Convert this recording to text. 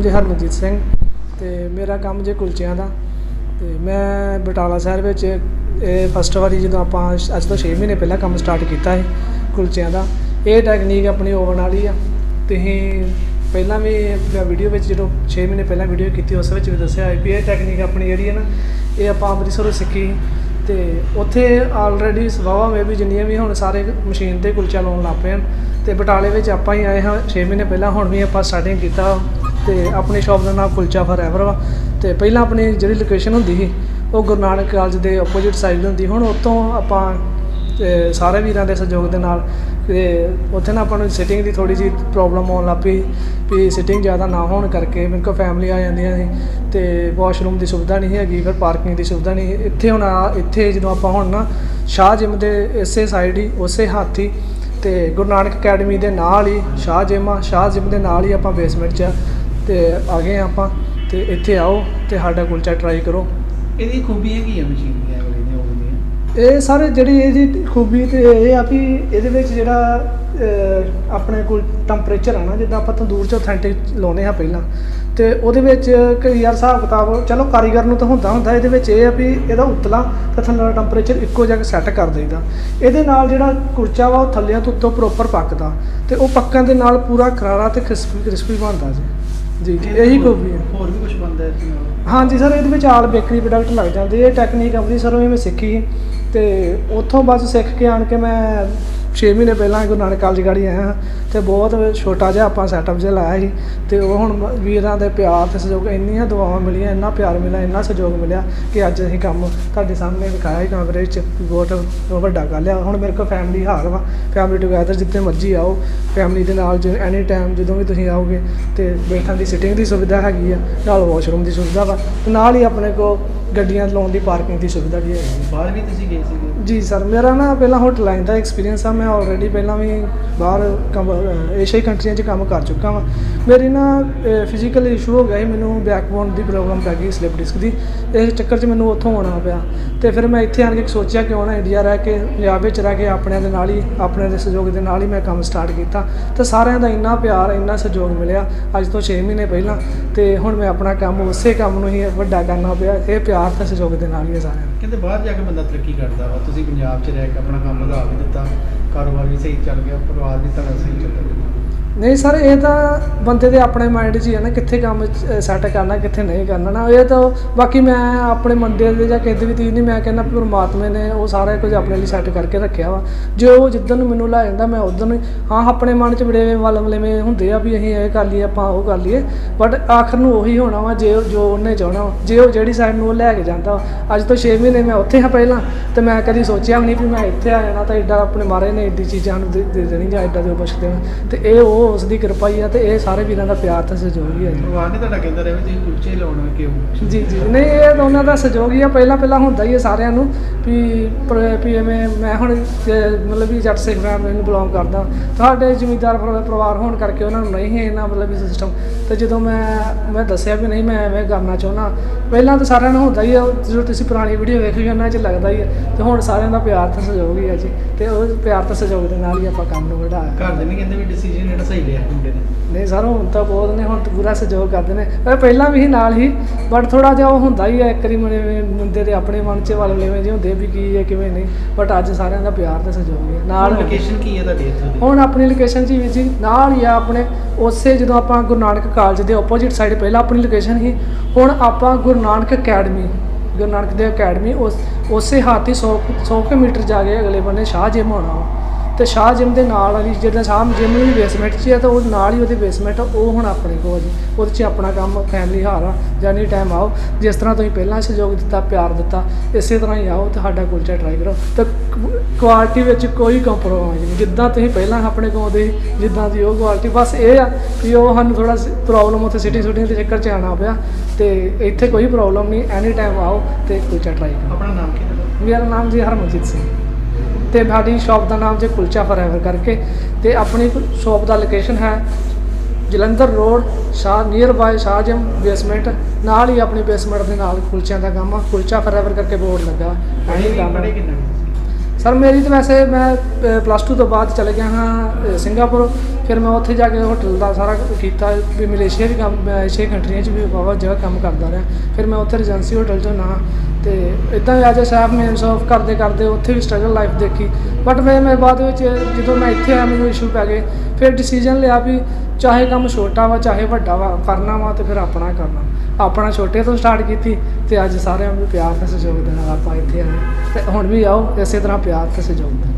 ਨਾਮ ਜੀ ਹਰਮਨਜੀਤ ਸਿੰਘ ਅਤੇ ਮੇਰਾ ਕੰਮ ਜੇ ਕੁਲਚਿਆਂ ਦਾ। ਅਤੇ ਮੈਂ ਬਟਾਲਾ ਸ਼ਹਿਰ ਵਿੱਚ ਇਹ ਫਸਟ ਵਾਰੀ ਜਦੋਂ ਆਪਾਂ ਅੱਜ ਤੋਂ 6 ਮਹੀਨੇ ਪਹਿਲਾਂ ਕੰਮ ਸਟਾਰਟ ਕੀਤਾ ਸੀ ਕੁਲਚਿਆਂ ਦਾ, ਇਹ ਟੈਕਨੀਕ ਆਪਣੀ ਓਵਨ ਵਾਲੀ ਆ। ਤੁਸੀਂ ਪਹਿਲਾਂ ਵੀ ਮੈਂ ਵੀਡੀਓ ਵਿੱਚ ਜਦੋਂ 6 ਮਹੀਨੇ ਪਹਿਲਾਂ ਵੀਡੀਓ ਕੀਤੀ, ਉਸ ਵਿੱਚ ਵੀ ਦੱਸਿਆ ਹੈ ਵੀ ਇਹ ਟੈਕਨੀਕ ਆਪਣੀ ਜਿਹੜੀ ਹੈ ਨਾ, ਇਹ ਆਪਾਂ ਅੰਮ੍ਰਿਤਸਰੋਂ ਸਿੱਖੀ। ਤੇ ਉੱਥੇ ਆਲਰੇਡੀ ਸਵਾਵਾ ਮੇ ਵੀ ਜਿੰਨੀਆਂ ਵੀ ਹੁਣ ਸਾਰੇ ਮਸ਼ੀਨ ਤੇ ਕੁਲਚਾ ਲਾਉਣ ਲੱਗ ਪਏ ਹਨ। ਤੇ ਬਟਾਲੇ ਵਿੱਚ ਆਪਾਂ ਹੀ ਆਏ ਹਾਂ 6 ਮਹੀਨੇ ਪਹਿਲਾਂ, ਹੁਣ ਵੀ ਆਪਾਂ ਸਟਾਰਟਿੰਗ ਕੀਤਾ ਤੇ ਆਪਣੀ ਸ਼ਾਪ ਦਾ ਨਾਮ ਕੁਲਚਾ ਫੋਰਐਵਰ ਵਾ। ਤੇ ਪਹਿਲਾਂ ਆਪਣੀ ਜਿਹੜੀ ਲੋਕੇਸ਼ਨ ਹੁੰਦੀ ਸੀ, ਉਹ ਗੁਰੂ ਨਾਨਕ ਕਾਲਜ ਦੇ ਆਪੋਜ਼ਿਟ ਸਾਈਡ ਹੁੰਦੀ। ਹੁਣ ਉੱਥੋਂ ਆਪਾਂ ਸਾਰੇ ਵੀਰਾਂ ਦੇ ਸਹਿਯੋਗ ਦੇ ਨਾਲ ਤੇ ਉੱਥੇ ਨਾ ਆਪਾਂ ਨੂੰ ਸਿਟਿੰਗ ਦੀ ਥੋੜੀ ਜਿਹੀ ਪ੍ਰੋਬਲਮ ਆਉਣ ਲੱਗ ਪਈ ਵੀ ਸਿਟਿੰਗ ਜ਼ਿਆਦਾ ਨਾ ਹੋਣ ਕਰਕੇ ਮੇਰੇ ਕੋਲ ਫੈਮਿਲੀ ਆ ਜਾਂਦੀਆਂ ਸੀ ਤੇ ਵਾਸ਼ਰੂਮ ਦੀ ਸੁਵਿਧਾ ਨਹੀਂ ਹੈਗੀ, ਫਿਰ ਪਾਰਕਿੰਗ ਦੀ ਸੁਵਿਧਾ ਨਹੀਂ ਇੱਥੇ ਹੁਣ ਆ, ਇੱਥੇ ਜਦੋਂ ਆਪਾਂ ਹੁਣ ਨਾ ਸ਼ਾਹ ਜਿਮ ਦੇ ਇਸੇ ਸਾਈਡ ਹੀ, ਉਸੇ ਹੱਥ ਹੀ ਤੇ ਗੁਰੂ ਨਾਨਕ ਅਕੈਡਮੀ ਦੇ ਨਾਲ ਹੀ ਸ਼ਾਹ ਜਿਮ ਆ, ਸ਼ਾਹ ਜਿਮ ਦੇ ਨਾਲ ਹੀ ਆਪਾਂ ਬੇਸਮੈਂਟ 'ਚ ਆ ਤੇ ਆ ਗਏ ਹਾਂ ਆਪਾਂ ਤੇ ਇੱਥੇ ਆਓ ਤੇ ਸਾਡਾ ਕੁਲਚਾ ਟਰਾਈ ਕਰੋ। ਇਹਦੀ ਖੂਬੀ ਹੈਗੀ ਆ ਮਸ਼ੀਨ ਦੀਆਂ ਇਹ ਸਾਰੇ ਜਿਹੜੀ ਇਹਦੀ ਖੂਬੀ ਤੇ ਇਹ ਆ ਵੀ ਇਹਦੇ ਵਿੱਚ ਜਿਹੜਾ ਅਹ, ਆਪਣੇ ਕੋਲ ਟੈਂਪਰੇਚਰ ਆ ਨਾ ਜਿੱਦਾਂ ਆਪਾਂ ਤੰਦੂਰ 'ਚ ਅਥੈਂਟਿਕ ਲਾਉਨੇ ਆ ਪਹਿਲਾਂ ਤੇ ਉਹਦੇ ਵਿੱਚ ਕਈ ਯਾਰ ਹਿਸਾਬ ਕਿਤਾਬ ਚਲੋ ਕਾਰੀਗਰ ਨੂੰ ਤਾਂ ਹੁੰਦਾ ਹੁੰਦਾ ਇਹਦੇ ਵਿੱਚ ਇਹ ਆ ਵੀ ਇਹਦਾ ਉਤਲਾ ਤੇ ਥੱਲੇ ਟੈਂਪਰੇਚਰ ਇੱਕੋ ਜਿਹਾ ਸੈੱਟ ਕਰ ਦੇਈਦਾ। ਇਹਦੇ ਨਾਲ ਜਿਹੜਾ ਕੁਲਚਾ ਵਾ ਉਹ ਥੱਲਿਆਂ ਤੋਂ ਉੱਤੋਂ ਪ੍ਰੋਪਰ ਪੱਕਦਾ ਤੇ ਉਹ ਪੱਕਣ ਦੇ ਨਾਲ ਪੂਰਾ ਕਰਾਰਾ ਤੇ ਕ੍ਰਿਸਪੀ ਕ੍ਰਿਸਪੀ ਬਣਦਾ ਜੀ। ਜੀ ਜੀ ਇਹੀ ਖੂਬੀ ਹੈ ਹੋਰ ਵੀ ਕੁਝ ਇਸ ਨਾਲ? ਹਾਂਜੀ ਸਰ ਇਹਦੇ ਵਿੱਚ ਆਲ ਬੇਕਰੀ ਪ੍ਰੋਡਕਟ ਲੱਗ ਜਾਂਦੇ ਇਹ ਟੈਕਨੀਕ ਅੰਮ੍ਰਿਤਸਰੋਂ ਹੀ ਮੈਂ ਸਿੱਖੀ। ਸੀ ਤੇ ਉੱਥੋਂ ਬਸ ਸਿੱਖ ਕੇ ਆਣ ਕੇ ਮੈਂ 6 ਮਹੀਨੇ ਪਹਿਲਾਂ ਗੁਰੂ ਨਾਨਕ ਕਾਲਜ ਗਾੜੀ ਆਇਆ ਹਾਂ ਤੇ ਬਹੁਤ ਛੋਟਾ ਜਿਹਾ ਆਪਾਂ ਸੈਟਅਪ ਜਿਹਾ ਲਾਇਆ ਸੀ ਤੇ ਉਹ ਹੁਣ ਵੀਰਾਂ ਦੇ ਪਿਆਰ ਤੇ ਸਹਿਯੋਗ, ਇੰਨੀਆਂ ਦੁਆਵਾਂ ਮਿਲੀਆਂ, ਇੰਨਾ ਪਿਆਰ ਮਿਲਿਆ, ਇੰਨਾ ਸਹਿਯੋਗ ਮਿਲਿਆ ਕਿ ਅੱਜ ਅਸੀਂ ਕੰਮ ਤੁਹਾਡੇ ਸਾਹਮਣੇ ਵਿਖਾਇਆ ਹੀ ਕਮਰੇ 'ਚ ਬਹੁਤ ਵੱਡਾ ਗੱਲ ਆ। ਹੁਣ ਮੇਰੇ ਕੋਲ ਫੈਮਿਲੀ ਹਾਲ ਵਾ ਫੈਮਿਲੀ ਟੁਗੇਦਰ ਜਿੱਥੇ ਮਰਜ਼ੀ ਆਓ ਫੈਮਿਲੀ ਦੇ ਨਾਲ ਜੇ ਐਨੀ ਟਾਈਮ ਜਦੋਂ ਵੀ ਤੁਸੀਂ ਆਓਗੇ ਤੇ ਬੈਠਣ ਦੀ ਸਿਟਿੰਗ ਦੀ ਸੁਵਿਧਾ ਹੈਗੀ ਆ, ਨਾਲ ਵਾਸ਼ਰੂਮ ਦੀ ਸੁਵਿਧਾ ਵਾ ਤੇ ਨਾਲ ਹੀ ਆਪਣੇ ਕੋਲ ਗੱਡੀਆਂ ਲਾਉਣ ਦੀ ਪਾਰਕਿੰਗ ਦੀ ਸੁਵਿਧਾ ਵੀ ਹੈਗੀ ਆ। ਬਾਹਰ ਵੀ ਤੁਸੀਂ ਗਏ ਸੀਗੇ? ਜੀ ਸਰ, ਮੇਰਾ ਨਾ ਪਹਿਲਾਂ ਹੋਟਲ ਲਾਈਨ ਦਾ ਐਕਸਪੀਰੀਅੰਸ ਆ, ਮੈਂ ਆਲਰੇਡੀ ਪਹਿਲਾਂ ਵੀ ਬਾਹਰ ਏਸ਼ੀਆਈ ਕੰਟਰੀਆਂ 'ਚ ਕੰਮ ਕਰ ਚੁੱਕਾ ਵਾਂ। ਮੇਰੀ ਨਾ ਫਿਜ਼ੀਕਲ ਇਸ਼ੂ ਹੋ ਗਿਆ ਸੀ, ਮੈਨੂੰ ਬੈਕਬੋਨ ਦੀ ਪ੍ਰੋਬਲਮ ਪੈ ਗਈ ਸਲਿਪ ਡਿਸਕ ਦੀ। ਇਸ ਚੱਕਰ 'ਚ ਮੈਨੂੰ ਉੱਥੋਂ ਆਉਣਾ ਪਿਆ। ਤੇ ਫਿਰ ਮੈਂ ਇੱਥੇ ਆਣ ਕੇ ਸੋਚਿਆ ਕਿਉਂ ਨਾ ਇੰਡੀਆ ਰਹਿ ਕੇ, ਪੰਜਾਬ ਵਿੱਚ ਰਹਿ ਕੇ ਆਪਣਿਆਂ ਦੇ ਨਾਲ ਹੀ, ਆਪਣੇ ਦੇ ਸਹਿਯੋਗ ਦੇ ਨਾਲ ਹੀ ਮੈਂ ਕੰਮ ਸਟਾਰਟ ਕੀਤਾ। ਤੇ ਸਾਰਿਆਂ ਦਾ ਇੰਨਾ ਪਿਆਰ, ਇੰਨਾ ਸਹਿਯੋਗ ਮਿਲਿਆ ਅੱਜ ਤੋਂ 6 ਮਹੀਨੇ ਪਹਿਲਾਂ। ਤੇ ਹੁਣ ਮੈਂ ਆਪਣਾ ਕੰਮ ਉਸੇ ਕੰਮ ਨੂੰ ਹੀ ਵੱਡਾ ਕਰਨਾ ਪਿਆ। ਇਹ ਪਿਆਰ ਤੇ ਸਹਿਯੋਗ ਦੇ ਨਾਲ ਹੀ ਹੈ ਸਾਰਿਆਂ ਕਹਿੰਦੇ ਬਾਹਰ ਜਾ ਕੇ ਬੰਦਾ ਤਰੱਕੀ ਕਰਦਾ ਵਾ ਤੁਸੀਂ ਪੰਜਾਬ 'ਚ ਰਹਿ ਕੇ ਆਪਣਾ ਕੰਮ ਵਧਾ ਵੀ ਦਿੱਤਾ, ਕਾਰੋਬਾਰ ਵੀ ਸਹੀ ਚੱਲ ਗਿਆ, ਪਰਿਵਾਰ ਵੀ ਤੁਹਾਡਾ ਸਹੀ ਚੱਲ ਰਿਹਾ। ਨਹੀਂ ਸਰ, ਇਹ ਤਾਂ ਬੰਦੇ ਦੇ ਆਪਣੇ ਮਾਈਂਡ 'ਚ ਹੀ ਹੈ ਨਾ, ਕਿੱਥੇ ਕੰਮ ਸੈੱਟ ਕਰਨਾ, ਕਿੱਥੇ ਨਹੀਂ ਕਰਨਾ ਨਾ। ਇਹ ਤਾਂ ਬਾਕੀ ਮੈਂ ਆਪਣੇ ਮੰਡੇ ਦੇ ਜਾਂ ਕਿਸੇ ਵੀ ਚੀਜ਼ ਨਹੀਂ ਮੈਂ ਕਹਿੰਦਾ ਪਰਮਾਤਮਾ ਨੇ ਉਹ ਸਾਰਾ ਕੁਝ ਆਪਣੇ ਲਈ ਸੈੱਟ ਕਰਕੇ ਰੱਖਿਆ ਵਾ। ਜੇ ਉਹ ਜਿੱਦਣ ਨੂੰ ਮੈਨੂੰ ਲੈ ਜਾਂਦਾ, ਮੈਂ ਉਦੋਂ ਨੂੰ ਹੀ- ਹਾਂ, ਆਪਣੇ ਮਨ 'ਚ ਬੜੇ ਵਲਵਲੇਵੇਂ ਹੁੰਦੇ ਆ ਵੀ ਅਸੀਂ ਇਹ ਕਰ ਲਈਏ, ਆਪਾਂ ਉਹ ਕਰ ਲਈਏ ਬਟ ਆਖਰ ਨੂੰ ਉਹੀ ਹੋਣਾ ਵਾ ਜੇ ਜੋ ਉਹਨੇ ਚਾਹਣਾ ਜੇ ਉਹ ਜਿਹੜੀ ਸਾਈਡ ਨੂੰ ਉਹ ਲੈ ਕੇ ਜਾਂਦਾ ਵਾ। ਅੱਜ ਤੋਂ 6 ਮਹੀਨੇ ਮੈਂ ਉੱਥੇ ਹਾਂ ਪਹਿਲਾਂ, ਤੇ ਮੈਂ ਕਦੀ ਸੋਚਿਆ ਵੀ ਨਹੀਂ ਵੀ ਮੈਂ ਇੱਥੇ ਆ ਜਾਣਾ, ਤਾਂ ਐਡਾ ਆਪਣੇ ਮਾਰੇ ਨੇ ਏਡੀ ਚੀਜ਼ਾਂ ਨੂੰ ਦੇ ਦੇ ਦੇਣੀ ਜਾਂ ਐਡਾ ਦੇ ਬਖਸ਼ ਦੇਣਾ। ਤੇ ਇਹ ਉਹ ਉਸ ਦੀ ਕਿਰਪਾ ਹੀ ਆ ਤੇ ਇਹ ਸਾਰੇ ਵੀਰਾਂ ਦਾ ਪਿਆਰ ਤੇ ਸਹਿਯੋਗ ਹੀ ਆ ਜੀ। ਪਰਿਵਾਰ ਨੇ ਤੁਹਾਡਾ ਕਹਿੰਦਾ ਰਿਹਾ ਵੀ ਤੁਸੀਂ ਕੁਲਚੇ ਲਾਉਣਾ ਕਿਉਂ ਜੀ ਜੀ। ਨਹੀਂ ਇਹ ਤਾਂ ਉਹਨਾਂ ਦਾ ਸਹਿਯੋਗ ਹੀ ਆ। ਪਹਿਲਾਂ ਪਹਿਲਾਂ ਹੁੰਦਾ ਹੀ ਹੈ ਸਾਰਿਆਂ ਨੂੰ ਵੀ ਵੀ ਐਵੇਂ ਮੈਂ ਹੁਣ ਮਤਲਬ ਵੀ ਜੱਟ ਸਿੱਖ ਫੈਮਿਲੀ ਨੂੰ ਬਿਲੋਂਗ ਕਰਦਾ। ਤੁਹਾਡੇ ਜ਼ਿਮੀਂਦਾਰ ਪਰ- ਪਰਿਵਾਰ ਹੋਣ ਕਰਕੇ ਉਹਨਾਂ ਨੂੰ ਨਹੀਂ ਹੈ ਇਹਨਾਂ ਮਤਲਬ ਵੀ ਸਿਸਟਮ ਤੇ ਜਦੋਂ ਮੈਂ ਮੈਂ ਦੱਸਿਆ ਵੀ ਨਹੀਂ ਮੈਂ ਐਵੇਂ ਕਰਨਾ ਚਾਹੁੰਦਾ। ਪਹਿਲਾਂ ਤਾਂ ਸਾਰਿਆਂ ਨੂੰ ਹੁੰਦਾ ਹੀ ਆ ਜਦੋਂ ਤੁਸੀਂ ਪੁਰਾਣੀ ਵੀਡੀਓ ਵੇਖੋਗੇ ਉਹਨਾਂ 'ਚ ਲੱਗਦਾ ਹੀ ਹੈ ਤੇ ਹੁਣ ਸਾਰਿਆਂ ਦਾ ਪਿਆਰ ਤੇ ਸਹਿਯੋਗ ਹੀ ਆ ਜੀ। ਤੇ ਉਹ ਪਿਆਰ ਤੇ ਸਹਿਯੋਗ ਦੇ ਨਾਲ ਹੀ ਆਪਾਂ ਕੰਮ ਨੂੰ ਵਧਾਇਆ। ਘਰ ਦੇ ਨਹੀਂ ਕਹਿੰਦੇ ਵੀ ਡਿਸੀਜਨ ਜਿਹੜਾ ਸਹੀ ਲਿਆ ਮੁੰਡੇ ਨੇ। ਨਹੀਂ ਸਰ ਹੁਣ ਤਾਂ ਬਹੁਤ ਨੇ ਹੁਣ ਤਾਂ ਪੂਰਾ ਸਹਿਯੋਗ ਕਰਦੇ ਨੇ। ਪਰ ਪਹਿਲਾਂ ਵੀ ਸੀ ਨਾਲ ਹੀ ਬਟ ਥੋੜਾ ਜਿਹਾ ਉਹ ਹੁੰਦਾ ਹੀ ਹੈ ਇੱਕ ਵਾਰੀ ਮਨੇ ਮੁੰਡੇ ਦੇ ਆਪਣੇ ਮਨ 'ਚ ਵੱਲ ਲੈਵੇਂ ਜਿਹੇ ਹੁੰਦੇ ਵੀ ਕੀ ਹੈ ਕਿਵੇਂ ਨਹੀਂ। ਬਟ ਅੱਜ ਸਾਰਿਆਂ ਦਾ ਪਿਆਰ ਤੇ ਸਹਿਯੋਗ ਹੈ ਨਾਲ ਲੋਕੇਸ਼ਨ ਕੀ ਹੈ ਤੁਹਾਡੀ ਇੱਥੋਂ ਦੀ? ਹੁਣ ਆਪਣੀ ਲੋਕੇਸ਼ਨ ਜੀ ਵੀਰ ਜੀ ਨਾਲ ਹੀ ਆ ਆਪਣੇ ਉਸੇ ਜਦੋਂ ਆਪਾਂ ਗੁਰੂ ਨਾਨਕ ਕਾਲਜ ਦੇ ਆਪੋਜ਼ਿਟ ਸਾਈਡ ਪਹਿਲਾਂ ਆਪਣੀ ਲੋਕੇਸ਼ਨ ਸੀ ਹੁਣ ਆਪਾਂ ਗੁਰੂ ਨਾਨਕ ਅਕੈਡਮੀ ਗੁਰੂ ਨਾਨਕ ਦੇ ਅਕੈਡਮੀ ਉਸ ਉਸੇ ਹੱਥ ਹੀ 100 100 ਕੁ ਮੀਟਰ ਜਾ ਕੇ ਅਗਲੇ ਬੰਨੇ ਸ਼ਾਹ ਜਿਮ ਹੋਣਾ ਵਾ। ਤੇ ਸ਼ਾਹ ਜਿਮ ਦੇ ਨਾਲ ਵਾਲੀ ਜਿਹੜਾ ਸ਼ਾਹ ਜਿਮ ਦੀ ਬੇਸਮੈਂਟ 'ਚ ਹੈ ਤਾਂ ਉਹ ਨਾਲ ਹੀ ਉਹਦੀ ਬੇਸਮੈਂਟ ਉਹ ਹੁਣ ਆਪਣੇ ਕੋਲ ਆ ਜੀ। ਉਹਦੇ 'ਚ ਆਪਣਾ ਕੰਮ ਫੈਮਿਲੀ ਹਾਰ ਆ ਜਾਨੀ ਟਾਈਮ ਆਓ। ਜਿਸ ਤਰ੍ਹਾਂ ਤੁਸੀਂ ਪਹਿਲਾਂ ਸਹਿਯੋਗ ਦਿੱਤਾ ਪਿਆਰ ਦਿੱਤਾ ਇਸੇ ਤਰ੍ਹਾਂ ਹੀ ਆਓ ਤੇ ਸਾਡਾ ਕੁਲਚਾ ਟਰਾਈ ਕਰੋ। ਤੇ ਕੁਆਲਿਟੀ ਵਿੱਚ ਕੋਈ ਕੰਪਰੋਮਾਈਜ਼ ਨਹੀਂ। ਜਿੱਦਾਂ ਤੁਸੀਂ ਪਹਿਲਾਂ ਆਪਣੇ ਕੋਲ ਦੇ ਜਿੱਦਾਂ ਦੀ ਉਹ ਕੁਆਲਿਟੀ ਬਸ ਇਹ ਆ ਕਿ ਉਹ ਸਾਨੂੰ ਥੋੜਾ ਪ੍ਰੋਬਲਮ ਉੱਥੇ ਸਿਟੀ ਸ਼ੂਟਿੰਗ ਦੇ ਚੱਕਰ 'ਚ ਆਉਣਾ ਪਿਆ। ਤੇ ਇੱਥੇ ਕੋਈ ਪ੍ਰੋਬਲਮ ਨਹੀਂ ਐਨੀ ਟਾਈਮ ਆਓ ਤੇ ਕੁਲਚਾ ਟਰਾਈ ਕਰੋ। ਆਪਣਾ ਨਾਮ ਕੀ ਤੁਹਾਡਾ? ਮੇਰਾ ਨਾਮ ਜੀ ਹਰਮਨਜੀਤ ਸਿੰਘ। ਤੇ ਸਾਡੀ ਸ਼ਾਪ ਦਾ ਨਾਮ ਜੀ ਕੁਲਚਾ ਫੋਰਐਵਰ ਕਰਕੇ ਤੇ ਆਪਣੀ ਸ਼ਾਪ ਦਾ ਲੋਕੇਸ਼ਨ ਹੈ ਜਲੰਧਰ ਰੋਡ ਸ਼ਾਹ ਨੀਅਰ ਬਾਏ ਸ਼ਾਹਜਮ ਬੇਸਮੈਂਟ ਨਾਲ ਹੀ ਆਪਣੀ ਬੇਸਮੈਂਟ ਦੇ ਨਾਲ ਕੁਲਚਿਆਂ ਦਾ ਕੰਮ ਆ। ਕੁਲਚਾ ਫੋਰਐਵਰ ਕਰਕੇ ਬੋਰਡ ਲੱਗਾ। ਪੜ੍ਹੇ ਕੰਮ? ਸਰ ਮੇਰੀ ਤਾਂ ਵੈਸੇ ਮੈਂ ਪਲੱਸ 2 ਤੋਂ ਬਾਅਦ ਚਲੇ ਗਿਆ ਹਾਂ ਸਿੰਗਾਪੁਰ। ਫਿਰ ਮੈਂ ਉੱਥੇ ਜਾ ਕੇ ਹੋਟਲ ਦਾ ਸਾਰਾ ਕੀਤਾ ਵੀ ਮਲੇਸ਼ੀਆ ਵੀ ਕੰਮ ਮੈਂ ਏਸ਼ੀਆ ਕੰਟਰੀਆਂ 'ਚ ਵੀ ਬਹੁਤ ਜਗ੍ਹਾ ਕੰਮ ਕਰਦਾ ਰਿਹਾ। ਫਿਰ ਮੈਂ ਉੱਥੇ ਰਜੈਂਸੀ ਹੋਟਲ 'ਚ ਨਾ ਤੇ ਇਦਾਂ as a chef means off ਕਰਦੇ ਕਰਦੇ ਉੱਥੇ ਵੀ ਸਟਰਗਲ ਲਾਈਫ ਦੇਖੀ। ਬਟ ਫਿਰ ਮੈਂ ਬਾਅਦ ਵਿੱਚ ਜਦੋਂ ਮੈਂ ਇੱਥੇ ਆਇਆ, ਮੈਨੂੰ ਇਸ਼ੂ ਪੈ ਗਏ। ਫਿਰ ਡਿਸੀਜਨ ਲਿਆ ਵੀ ਚਾਹੇ ਕੰਮ ਛੋਟਾ ਵਾ, ਚਾਹੇ ਵੱਡਾ ਵਾ, ਕਰਨਾ ਵਾ ਤੇ ਫਿਰ ਆਪਣਾ ਕਰਨਾ। ਆਪਣਾ ਛੋਟੇ ਤੋਂ ਸਟਾਰਟ ਕੀਤੀ ਤੇ ਅੱਜ ਸਾਰਿਆਂ ਨੂੰ ਪਿਆਰ ਤੇ ਸਹਿਯੋਗ ਦੇਣ ਨਾਲ ਆਪਾਂ ਇੱਥੇ ਆਏ ਤੇ ਹੁਣ ਵੀ ਆਓ, ਇਸੇ ਤਰ੍ਹਾਂ ਪਿਆਰ ਤੇ ਸਹਿਯੋਗ ਦੇ